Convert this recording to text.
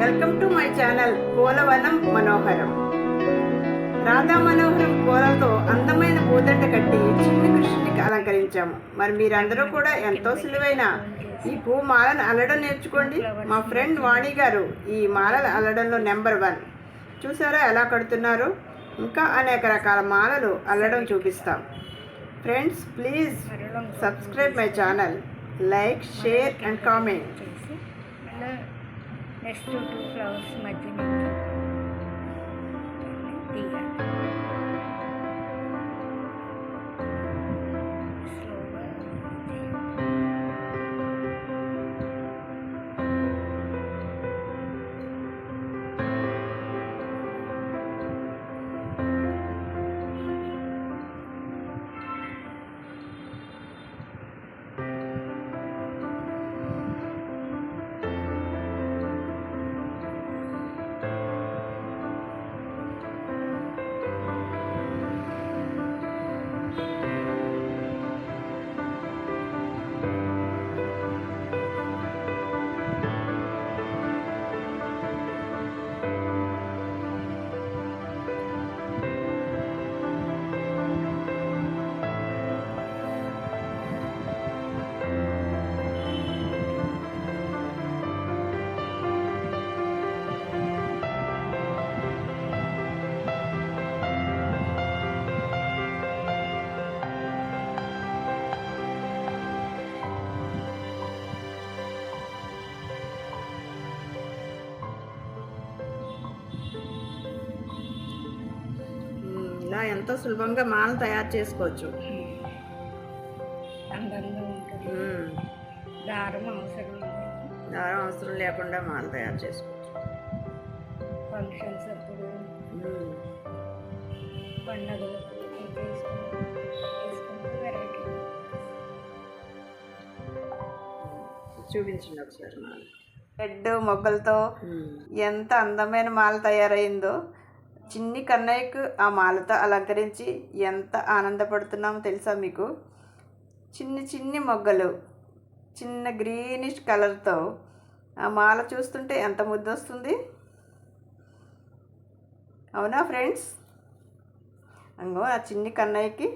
Welcome to my channel Poolavanam Manoharam. Radha Manoharam పూలతో అందమైన పూదండ కట్టి చిన్ని కృష్ణుడికి అలంకరించాము. మరి మీరందరూ కూడా ఎంతో సులువైన ఈ పూ మాలను అల్లడం నేర్చుకోండి. మా ఫ్రెండ్ వాణి గారు ఈ మాలలు అల్లడంలో నెంబర్ వన్. చూసారా ఎలా కడుతున్నారు? ఇంకా అనేక రకాల మాలలు అల్లడం చూపిస్తాం. Friends please subscribe my channel. Like share and comment. Next two flowers ಮಧ್ಯ ఇలా ఎంతో సులభంగా మాల తయారు చేసుకోవచ్చు? అందంగా ఉంటుంది. మ్మ్, దారం అవసరం లేదు. దారం అవసరం లేకుండా మాల తయారు చేసుకోవచ్చు. ఫంక్షన్స్ అప్పుడు చూపించండి ఒకసారి మాల. రెడ్ మొగ్గలతో ఎంత అందమైన మాల తయారైందో చిన్ని కన్నయ్యకు ఆ మాలతో అలంకరించి ఎంత ఆనందపడుతున్నామో తెలుసా మీకు? చిన్ని చిన్ని మొగ్గలు చిన్న గ్రీనిష్ కలర్తో ఆ మాల చూస్తుంటే ఎంత ముద్దు వస్తుంది అవునా ఫ్రెండ్స్? అంగో ఆ చిన్ని కన్నయ్యకి